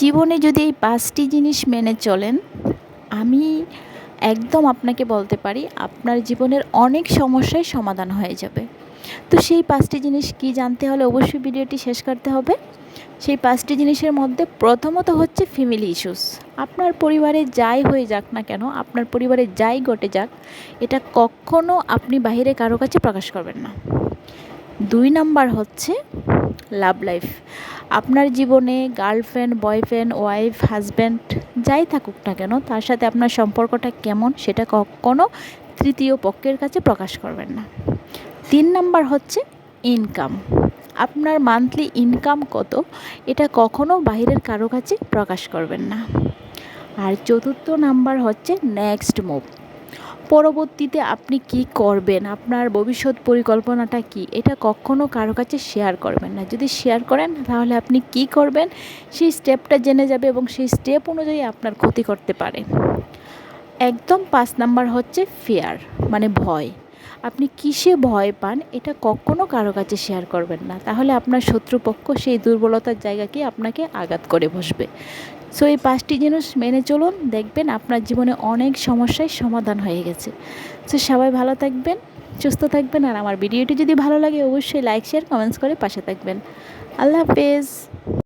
জীবনে যদি এই পাঁচটি জিনিস মেনে চলেন, আমি একদম আপনাকে বলতে পারি, আপনার জীবনের অনেক সমস্যাই সমাধান হয়ে যাবে। তো সেই পাঁচটি জিনিস কি জানতে হলে অবশ্যই ভিডিওটি শেষ করতে হবে। সেই পাঁচটি জিনিসের মধ্যে প্রথমত হচ্ছে ফ্যামিলি ইস্যুস আপনার পরিবারে যাই হয়ে যাক না কেন, আপনার পরিবারে যাই ঘটে যাক, এটা কখনো আপনি বাইরে কারও কাছে প্রকাশ করবেন না। দুই নাম্বার হচ্ছে লাভ লাইফ। আপনার জীবনে গার্লফ্রেন্ড, বয়ফ্রেন্ড, ওয়াইফ, হাজব্যান্ড যাই থাকুক না কেন, তার সাথে আপনার সম্পর্কটা কেমন সেটা কখনো তৃতীয় পক্ষের কাছে প্রকাশ করবেন না। তিন নাম্বার হচ্ছে ইনকাম আপনার মান্থলি ইনকাম কত, এটা কখনো বাইরের কারও কাছে প্রকাশ করবেন না। আর চতুর্থ নাম্বার হচ্ছে নেক্সট মুভ পরবর্তীতে আপনি কি করবেন? আপনার ভবিষ্যৎ পরিকল্পনাটা কি? এটা কখনো কারও কাছে শেয়ার করবেন না। যদি শেয়ার করেন, তাহলে আপনি কি করবেন? সেই স্টেপটা জেনে যাবে এবং সেই স্টেপ অনুযায়ী আপনার ক্ষতি করতে পারে। একদম পাঁচ নাম্বার হচ্ছে ফেয়ার মানে ভয়। আপনি কিসে ভয় পান, এটা কখনো কারও কাছে শেয়ার করবেন না। তাহলে আপনার শত্রুপক্ষ সেই দুর্বলতার জায়গাকে আপনাকে আঘাত করে বসবে। সো এই পাঁচটি জিনিস মেনে চলুন, দেখবেন আপনার জীবনে অনেক সমস্যার সমাধান হয়ে গেছে। সো সবাই ভালো থাকবেন, সুস্থ থাকবেন, আর আমার ভিডিওটি যদি ভালো লাগে, অবশ্যই লাইক শেয়ার কমেন্টস করে পাশে থাকবেন। আল্লাহ হাফেজ।